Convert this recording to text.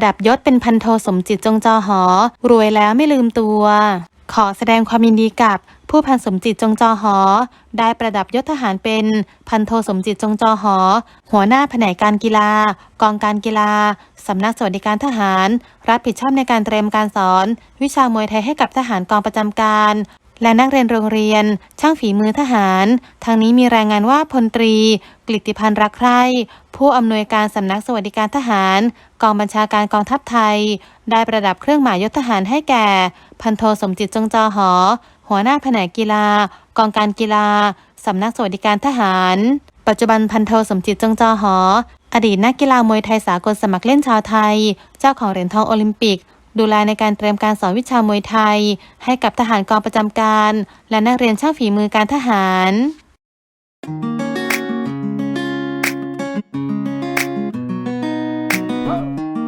ประดับยศเป็นพันโทสมจิตจงจอหอ รวยแล้วไม่ลืมตัว ขอแสดงความยินดีกับผู้พันสมจิตจงจอหอ ได้ประดับยศทหารเป็นพันโทสมจิตจงจอหอ หัวหน้าแผนกการกีฬา กองการกีฬา สำนักสวัสดิการทหาร รับผิดชอบในการเตรียมการสอน วิชามวยไทยให้กับทหารกองประจำการ และนักเรียนโรงเรียน ช่างฝีมือทหาร ทางนี้มีรายงานว่าพลตรี กลิติพันธ์รักใคร่ผู้อำนวยการสำนักสวัสดิการทหาร กองบัญชาการกองทัพไทย ได้ประดับเครื่องหมายยศทหารให้แก่ พันโทสมจิตจงจอหอ หัวหน้าแผนกกีฬา กองการกีฬาสำนักสวัสดิการทหาร ปัจจุบันพันโทสมจิตจงจอหอ อดีตนักกีฬามวยไทยสากลสมัครเล่นชาวไทย เจ้าของเหรียญทองโอลิมปิก ดูแลในการเตรียมการสอนวิชามวยไทย ให้กับทหารกองประจำการ และนักเรียนช่างฝีมือการทหาร